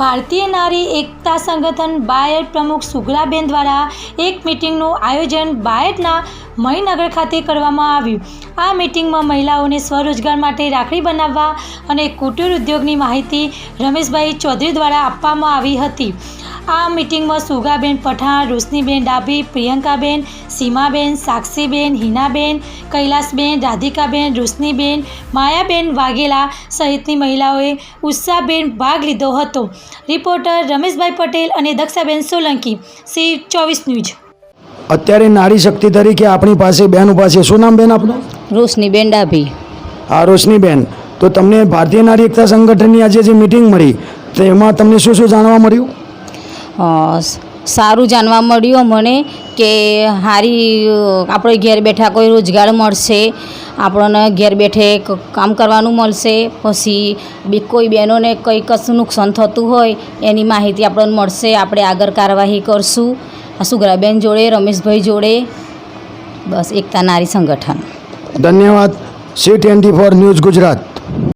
ભારતીય નારી એકતા સંગઠન બાયડ પ્રમુખ સુગરાબેન દ્વારા એક મિટિંગનું આયોજન બાયડના મહીનગર ખાતે કરવામાં આવ્યું. આ મિટિંગમાં મહિલાઓને સ્વરોજગાર માટે રાખડી બનાવવા અને કુટીર ઉદ્યોગની માહિતી રમેશભાઈ ચૌધરી દ્વારા આપવામાં આવી હતી. આ મિટિંગમાં સુગાબેન પઠાણ રોશનીબેન ડાભી પ્રિયંકાબેન સીમાબેન સાક્ષીબેન હિનાબેન કૈલાસબેન રાધિકાબેન રોશનીબેન માયાબેન વાઘેલા સહિતની મહિલાઓએ ઉત્સાહબેન ભાગ લીધો હતો. રિપોર્ટર રમેશભાઈ પટેલ અને દક્ષાબેન સોલંકી સી ચોવીસ ન્યૂઝ. અત્યારે નારી શક્તિ તરીકે આપણી પાસે બેન ઊભા છે. શું નામ બેન આપનું? રોશનીબેન ડાભી. હા રોશનીબેન તો તમને ભારતીય નારી એકતા સંગઠનની આજે જે મિટિંગ મળી તો એમાં તમને શું શું જાણવા મળ્યું? સારું જાણવા મળ્યું મને કે હારી આપણે ઘેર બેઠા કોઈ રોજગાર મળશે, આપણને ઘેર બેઠે કામ કરવાનું મળશે, પછી બી કોઈ બહેનોને કંઈ કશું નુકસાન થતું હોય એની માહિતી આપણને મળશે, આપણે આગળ કાર્યવાહી કરશું. સુગરાબેન જોડે, રમેશભાઈ જોડે. બસ એકતા નારી સંગઠન. ધન્યવાદ. C twenty four news Gujarat.